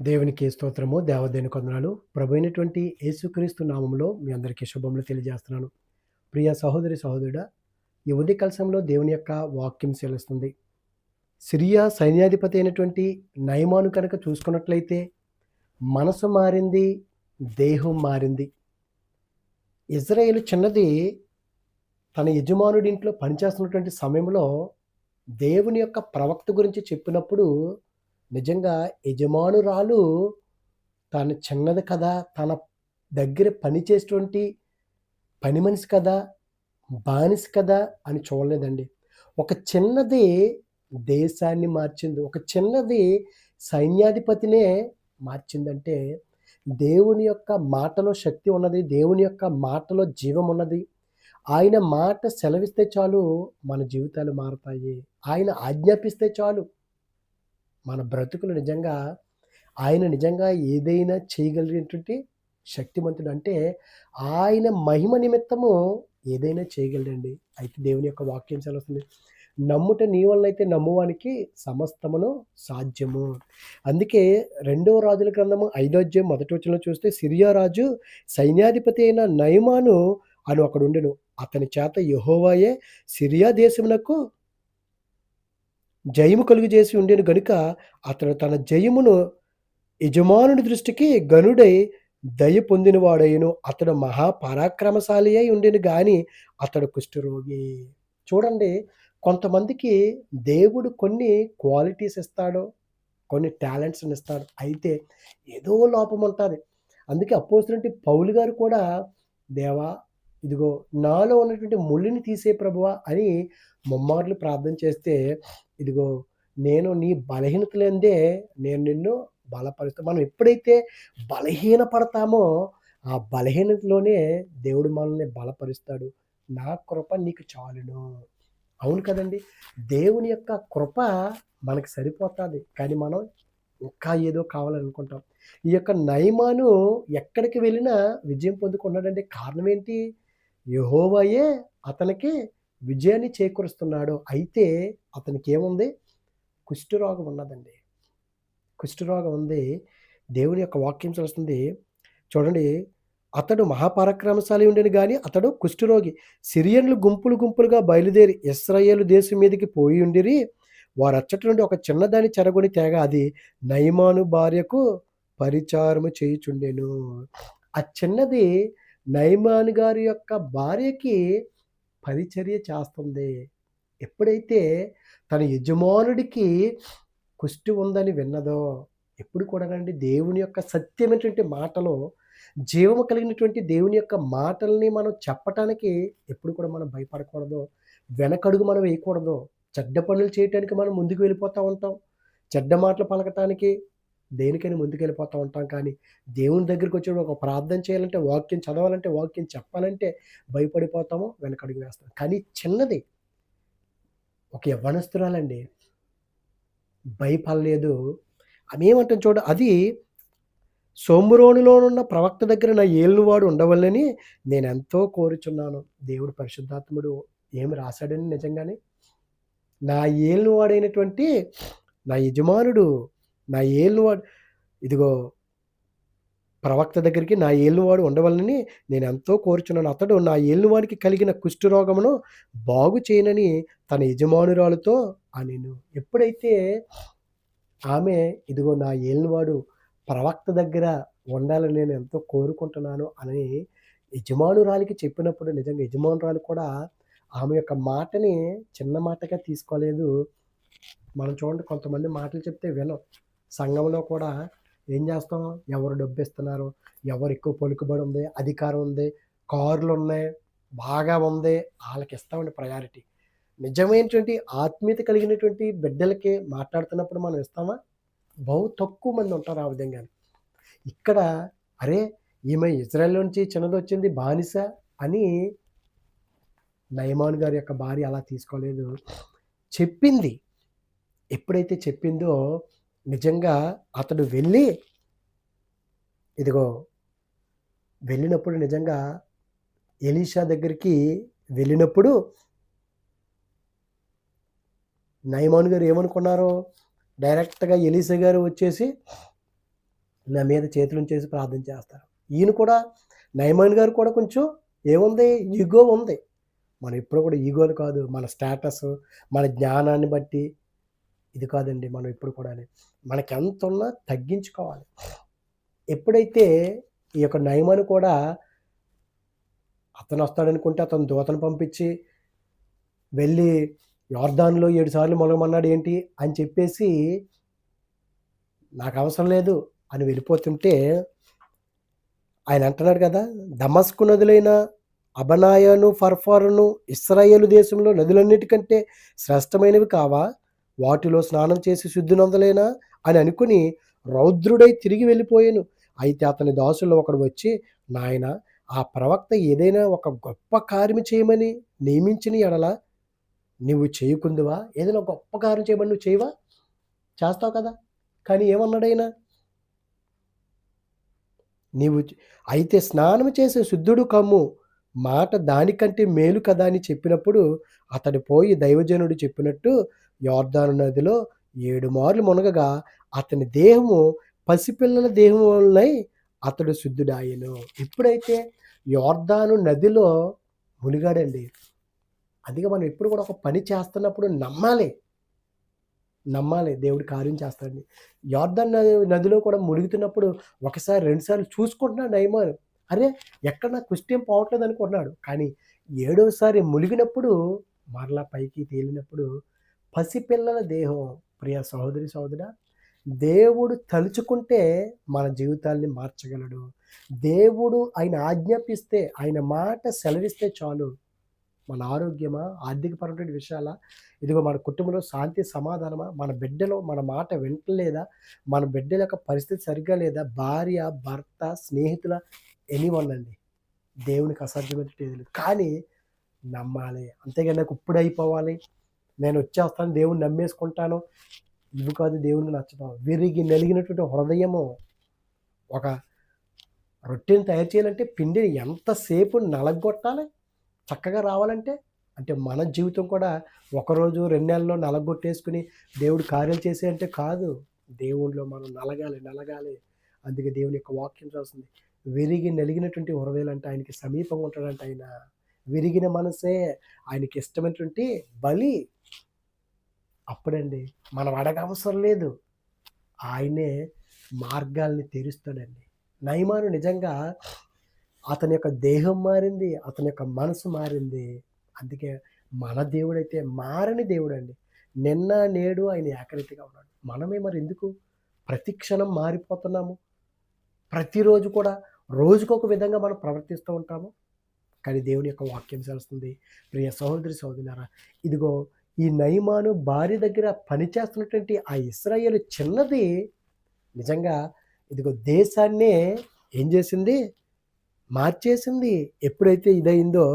దేవునికి స్తోత్రము దేవదేని కొందనాలు. ప్రభు అయినటువంటి యేసుక్రీస్తు నామంలో మీ అందరికీ శుభములు తెలియజేస్తున్నాను. ప్రియ సహోదరి సహోదరుడ ఈ ఉదయ కలశంలో దేవుని యొక్క వాక్యం సెలుస్తుంది సిరియా సైన్యాధిపతి అయినటువంటి నయమాను కనుక చూసుకున్నట్లయితే మనసు మారింది దేహం మారింది. ఇజ్రాయేల్ చిన్నది తన యజమానుడి ఇంట్లో పనిచేస్తున్నటువంటి సమయంలో దేవుని యొక్క ప్రవక్త గురించి చెప్పినప్పుడు నిజంగా యజమానురాలు తాను చిన్నది కదా తన దగ్గర పనిచేసేటువంటి పని మనిషి కదా బానిస కదా అని చూడలేదండి. ఒక చిన్నది దేశాన్ని మార్చింది ఒక చిన్నది సైన్యాధిపతినే మార్చిందంటే దేవుని యొక్క మాటలో శక్తి ఉన్నది దేవుని యొక్క మాటలో జీవం ఉన్నది. ఆయన మాట సెలవిస్తే చాలు మన జీవితాలు మారతాయి. ఆయన ఆజ్ఞాపిస్తే చాలు. మన బ్రతుకులు నిజంగా ఆయన నిజంగా ఏదైనా చేయగలిగినటువంటి శక్తిమంతుడు అంటే ఆయన మహిమ నిమిత్తము ఏదైనా చేయగలడండి. అయితే దేవుని యొక్క వాక్యం చదువుతుంది నమ్ముట నీ వల్ల అయితే నమ్మువానికి సమస్తమును సాధ్యము. అందుకే రెండవ రాజుల గ్రంథము ఐదో అధ్యాయం మొదటి వచ్చిన చూస్తే సిరియా రాజు సైన్యాధిపతి అయిన నయమాను అని ఒకడుండెను అతని చేత యహోవాయే సిరియా దేశమునకు జయము కలుగు చేసి ఉండేను గనుక అతడు తన జయమును యజమానుడి దృష్టికి గనుడై దయ పొందినవాడైను. అతడు మహాపరాక్రమశాలి అయి ఉండేను కానీ అతడు కుష్ఠరోగి. చూడండి కొంతమందికి దేవుడు కొన్ని క్వాలిటీస్ ఇస్తాడు కొన్ని టాలెంట్స్ని ఇస్తాడు. అయితే ఏదో లోపం ఉంటుంది. అందుకే అపోసినటువంటి పౌలు గారు కూడా దేవా ఇదిగో నాలో ఉన్నటువంటి ముళ్ళుని తీసే ప్రభువా అని ముమ్మార్లు ప్రార్థన చేస్తే ఇదిగో నేను నీ బలహీనతలందే నేను నిన్ను బలపరుస్తా మనం ఎప్పుడైతే బలహీన పడతామో ఆ బలహీనతలోనే దేవుడు మనల్ని బలపరుస్తాడు. నా కృప నీకు చాలును. అవును కదండి దేవుని యొక్క కృప మనకి సరిపోతుంది. కానీ మనం ఇంకా ఏదో కావాలనుకుంటాం. ఈ యొక్క నయమాను ఎక్కడికి వెళ్ళినా విజయం పొందుకున్నాడంటే కారణం ఏంటి? యహోవయే అతనికి విజయాన్ని చేకూరుస్తున్నాడు. అయితే అతనికి ఏముంది కుష్ఠరోగం ఉన్నదండి. కుష్ఠరోగం ఉంది. దేవుని యొక్క వాక్యం చూస్తుంది చూడండి అతడు మహాపరాక్రమశాలి ఉండేది కానీ అతడు కుష్ఠరోగి. సిరియన్లు గుంపులు గుంపులుగా బయలుదేరి ఇస్రాయేల్ దేశం మీదకి పోయి ఉండిరి. వారు అచ్చటి నుండి ఒక చిన్నదాన్ని చెరగొని తేగ అది నయమాను భార్యకు పరిచారము చేయుచుండెను. ఆ చిన్నది నైమాన్ గారి యొక్క భార్యకి పరిచర్య చేస్తుంది. ఎప్పుడైతే తన యజమానుడికి కుష్టి ఉందని విన్నదో ఎప్పుడు కూడానండి దేవుని యొక్క సత్యమైనటువంటి మాటలో జీవము కలిగినటువంటి దేవుని యొక్క మాటల్ని మనం చెప్పటానికి ఎప్పుడు కూడా మనం భయపడకూడదు. వెనకడుగు మనం వేయకూడదు. చెడ్డ పనులు చేయటానికి మనం ముందుకు వెళ్ళిపోతూ ఉంటాం. చెడ్డ మాటలు పలకటానికి దేనికైనా ముందుకెళ్ళిపోతూ ఉంటాం. కానీ దేవుని దగ్గరికి వచ్చి ఒక ప్రార్థన చేయాలంటే వాక్యం చదవాలంటే వాక్యం చెప్పాలంటే భయపడిపోతాము వెనకడుగు వేస్తాం. కానీ చిన్నది. ఒక యవ్వనస్తురాలండి. భయపడలేదు. ఆమె చూడ అది సోమురోనిలోనున్న ప్రవక్త దగ్గర నా ఏలువాడు ఉండవల్లని నేను ఎంతో కోరుచున్నాను. దేవుడు పరిశుద్ధాత్ముడు ఏమి రాశాడని నిజంగానే? నా ఏలువాడైనటువంటి నా యజమానుడు నా ఏలువాడు ఇదిగో ప్రవక్త దగ్గరికి నా ఏలువాడు ఉండవలనని నేను ఎంతో కోరుచున్నాను. అతడు నా ఏలువాడికి కలిగిన కుష్ఠరోగమును బాగు చేయనని తన యజమానురాలతో అనేను. ఎప్పుడైతే ఆమె ఇదిగో నా ఏలువాడు ప్రవక్త దగ్గర ఉండాలని నేను ఎంతో కోరుకుంటున్నాను అని యజమానురాలికి చెప్పినప్పుడు నిజంగా యజమానురాలు కూడా ఆమె యొక్క మాటని చిన్న మాటగా తీసుకోలేదు. మనం చూడండి కొంతమంది మాటలు చెప్తే వినం. సంఘంలో కూడా ఏం చేస్తాం? ఎవరు డబ్బు ఇస్తున్నారు? ఎవరు ఎక్కువ పలుకుబడి ఉంది? అధికారం ఉంది? కార్లు ఉన్నాయి? బాగా ఉంది? వాళ్ళకి ఇస్తామండి ప్రయారిటీ నిజమైనటువంటి ఆత్మీయత కలిగినటువంటి బిడ్డలకి మాట్లాడుతున్నప్పుడు మనం ఇస్తామా? బహు తక్కువ మంది ఉంటారు ఆ విధంగా ఇక్కడ అరే ఈమె ఇజ్రాయెల్ నుంచి చిన్నది వచ్చింది బానిస అని నయమాన్ గారి యొక్క భార్య అలా తీసుకోలేదు. చెప్పింది ఎప్పుడైతే చెప్పిందో నిజంగా అతడు వెళ్ళి ఇదిగో వెళ్ళినప్పుడు నిజంగా ఎలీషా దగ్గరికి వెళ్ళినప్పుడు నయమాన్ గారు ఏమనుకున్నారు డైరెక్ట్గా ఎలీసా గారు వచ్చేసి నా మీద చేతులుంచేసి ప్రార్థన చేస్తారు. ఈయన కూడా నయమాన్ గారు కూడా కొంచెం ఏముంది ఈగో ఉంది. మనం ఎప్పుడు కూడా ఈగోలు కాదు. మన స్టేటస్, మన జ్ఞానాన్ని బట్టి ఇది కాదండి మనం ఎప్పుడు ఎంత ఉన్నా తగ్గించుకోవాలి. ఎప్పుడైతే ఈ యొక్క నయమాను కూడా అతను వస్తాడనుకుంటే అతను దూతను పంపించి వెళ్ళి యొర్దానులో 7 సార్లు ఏంటి అని చెప్పేసి నాకు అవసరం లేదు అని వెళ్ళిపోతుంటే ఆయన అంటున్నాడు కదా! దమస్కు నదులైన అబనాయను, ఫర్ఫారును ఇస్రాయేలు దేశంలో నదులన్నిటికంటే శ్రేష్టమైనవి కావా? వాటిలో స్నానం చేసి శుద్ధినొందలేనా అని అనుకుని రౌద్రుడై తిరిగి వెళ్ళిపోయాను అయితే అతని దాసుల్లో ఒకడు వచ్చి, నాయన ఆ ప్రవక్త ఏదైనా ఒక గొప్ప కార్యం చేయమని నియమించిన ఎడల నువ్వు చేయకుందువా? ఏదైనా గొప్ప కార్యం చేయమని నువ్వు చేయవా? చేస్తావు కదా! కానీ ఏమన్నాడైనా నీవు అయితే స్నానం చేసే శుద్ధుడు కమ్ము. మాట దానికంటే మేలు కదా అని చెప్పినప్పుడు అతడు పోయి దైవజనుడు చెప్పినట్టు యోర్దాను నదిలో ఏడు మార్లు మునగగా అతని దేహము పసిపిల్లల దేహం వలెనై అతడు శుద్ధుడాయను ఎప్పుడైతే యోర్దాను నదిలో మునిగాడండి. అందుకే మనం ఎప్పుడు కూడా ఒక పని చేస్తున్నప్పుడు నమ్మాలి. నమ్మాలి దేవుడు కార్యం చేస్తాడని. యోర్దాన్ నది నదిలో కూడా మునుగుతున్నప్పుడు ఒకసారి, రెండుసార్లు చూసుకుంటున్నాడు నయమాను. అరే! ఎక్కడ నా క్వశ్చన్ పోవట్లేదు అనుకున్నాడు. కానీ ఏడోసారి మునిగినప్పుడు మరలా పైకి తేలినప్పుడు పసిపిల్లల దేహం ప్రియ సహోదరి, సహోదర దేవుడు తలుచుకుంటే మన జీవితాల్ని మార్చగలడు. దేవుడు ఆయన ఆజ్ఞాపిస్తే, ఆయన మాట సెలవిస్తే చాలు. మన ఆరోగ్యమా, ఆర్థికపరమైన విషయాల ఇదిగో మన కుటుంబంలో శాంతి, సమాధానమా, మన బిడ్డలు మన మాట వింటలేదా, మన బిడ్డల యొక్క పరిస్థితి సరిగ్గా లేదా, భార్య, భర్త, స్నేహితుల ఎనీవన్ అండి. దేవునికి అసాధ్యమైనట్టు ఏది లేదు. కానీ నమ్మాలి. అంతేగాని నాకు ఇప్పుడు అయిపోవాలి. నేను వచ్చేస్తాను దేవుడిని నమ్మేసుకుంటాను. ఇవి కాదు దేవునికి నచ్చడం. విరిగి నలిగినటువంటి హృదయము ఒక రొట్టెని తయారు చేయాలంటే పిండిని ఎంతసేపు నలగొట్టాలి చక్కగా రావాలంటే? అంటే మన జీవితం కూడా ఒకరోజు, రెండు నెలల్లో నలగొట్టేసుకుని దేవుడు కార్యాలు చేసేయంటే కాదు. దేవునిలో మనం నలగాలి, నలగాలి. అందుకే దేవుని యొక్క వాక్యం రాస్తుంది. విరిగి నలిగినటువంటి హృదయాలంటే ఆయనకి సమీపంగా ఉంటాడంట ఆయన. విరిగిన మనసే ఆయనకి ఇష్టమైనటువంటి బలి. అప్పుడండి మనం అడగవసరం లేదు. ఆయనే మార్గాల్ని తెరుస్తాడండి. నయమాను నిజంగా అతని యొక్క దేహం మారింది. అతని యొక్క మనసు మారింది. అందుకే మన దేవుడైతే మారని దేవుడండి. నిన్న, నేడు ఆయన ఏకరీతిగా ఉన్నాడు. మనమే మరి ఎందుకు ప్రతి క్షణం మారిపోతున్నాము? ప్రతిరోజు కూడా రోజుకొక విధంగా మనం ప్రవర్తిస్తూ ఉంటాము. కానీ దేవుని యొక్క వాక్యం చేస్తుంది ప్రియ సహోదరి, సహోదరులారా ఇదిగో ఈ నయమాను భార్య దగ్గర పనిచేస్తున్నటువంటి ఆ ఇస్రాయేల్ చిన్నది నిజంగా ఇదిగో దేశాన్నే ఏం చేసింది? మార్చేసింది. ఎప్పుడైతే ఇదైందో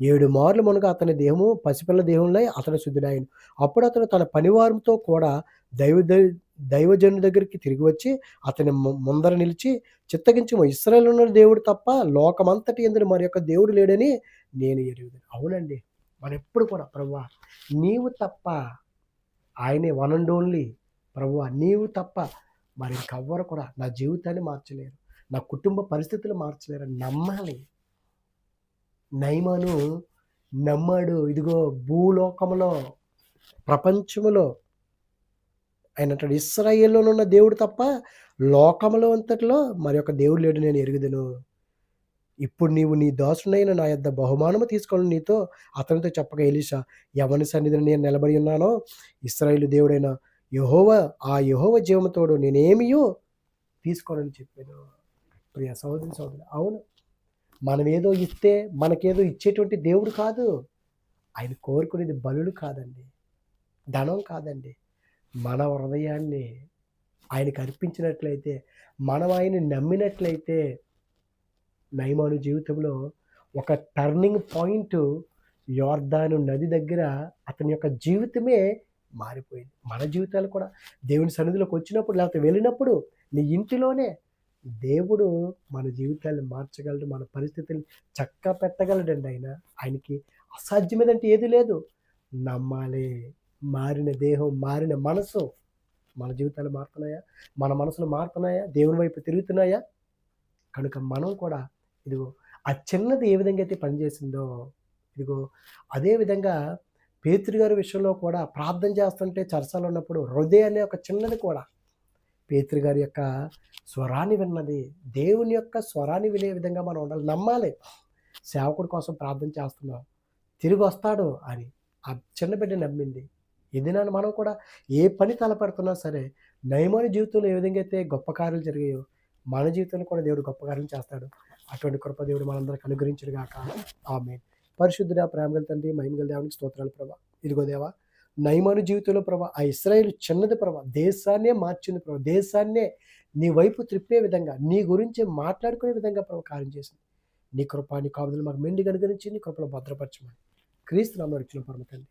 ఏడు మార్లు మునగ అతని దేహము పసిపిల్ల దేహంలో అతని శుద్ధుడాయను అప్పుడు అతను తన పనివారంతో కూడా దైవ దైవజను దగ్గరికి తిరిగి వచ్చి అతని ము ముందర నిలిచి చిత్తగించము ఇస్రాయల్ ఉన్న దేవుడు తప్ప లోకమంతటి ఎందులో మరి యొక్క దేవుడు లేడని నేను ఎరుగుదును. అవునండి. మనం ఎప్పుడు కూడా ప్రభు నీవు తప్ప ఆయనే వన్ అండ్ ఓన్లీ ప్రభు నీవు తప్ప మరి ఇంకెవ్వరు కూడా నా జీవితాన్ని మార్చలేరు. నా కుటుంబ పరిస్థితులు మార్చలేరు నమ్మాలి. నైమను నమ్మాడు. ఇదిగో భూలోకములో, ప్రపంచములో ఆయనంటాడు ఉన్న దేవుడు తప్ప లోకములో అంతటిలో మరొక దేవుడు లేడు నేను ఎరుగుదును. ఇప్పుడు నీవు నీ దాసునైన నా యొద్ద బహుమానము తీసుకొని నీతో అతనితో చెప్పగా ఎలీషా ఎవరి సన్నిధిని నేను నిలబడి ఉన్నానో ఇశ్రాయేలు దేవుడైన యహోవ ఆ యహోవ జీవముతోడు నేనేమియో తీసుకోనని చెప్పాను. ప్రియ సహోదరి, సహోదరి అవును. మనమేదో ఇస్తే మనకేదో ఇచ్చేటువంటి దేవుడు కాదు. ఆయన కోరుకునేది బలుడు కాదండి. ధనం కాదండి. మన హృదయాన్ని ఆయనకి అర్పించినట్లయితే, మనం ఆయన్ని నమ్మినట్లయితే నయమాను జీవితంలో ఒక టర్నింగ్ పాయింట్ యోర్ధాను నది దగ్గర అతని యొక్క జీవితమే మారిపోయింది. మన జీవితాలు కూడా దేవుని సన్నిధిలోకి వచ్చినప్పుడు లేకపోతే వెళ్ళినప్పుడు నీ ఇంటిలోనే దేవుడు మన జీవితాన్ని మార్చగలడు. మన పరిస్థితుల్ని చక్క పెట్టగలడండి ఆయన. ఆయనకి అసాధ్యమేదంటే ఏది లేదు. నమ్మాలి. మారిన దేహం, మారిన మనసు మన జీవితాలు మారుతున్నాయా? మన మనసులు మారుతున్నాయా? దేవుని వైపు తిరుగుతున్నాయా? కనుక మనం కూడా ఇదిగో ఆ చిన్నది ఏ విధంగా అయితే పనిచేసిందో ఇదిగో అదేవిధంగా పేతురు గారి విషయంలో కూడా ప్రార్థన చేస్తుంటే చర్చలో ఉన్నప్పుడు హృదయ అనే ఒక చిన్నది కూడా పేతురు గారి యొక్క స్వరాన్ని విన్నది దేవుని యొక్క స్వరాన్ని వినే విధంగా మనం ఉండాలి నమ్మాలి. సేవకుడి కోసం ప్రార్థన చేస్తున్నాం తిరిగి వస్తాడు అని ఆ చిన్న బిడ్డ నమ్మింది. ఇది నన్ను మనం కూడా ఏ పని తలపెడుతున్నా సరే నయమైన జీవితంలో ఏ విధంగా అయితే గొప్ప కార్యాలు జరిగాయో మన జీవితంలో కూడా దేవుడు గొప్ప కార్యం చేస్తాడు. అటువంటి కృప దేవుడు మనందరికి అనుగ్రహించడు గాక. ఆమె పరిశుద్ధుడ ప్రేమగల తండ్రి మహిమగల దేవునికి స్తోత్రాలు ప్రభా. ఇదిగో దేవా నయమాను జీవితంలో ప్రభా ఆ ఇస్రాయేల్ చిన్నది ప్రభా దేశాన్నే మార్చింది ప్రభా దేశాన్నే నీ వైపు త్రిప్పే విధంగా నీ గురించి మాట్లాడుకునే విధంగా ప్రభా కార్యం చేసింది. నీ కృప నీ కాపుదలు మాకు మెండి కనుగరించి నీ కృపలో భద్రపరచమని క్రీస్తు నామం ఇచ్చిన పరమ తండ్రి.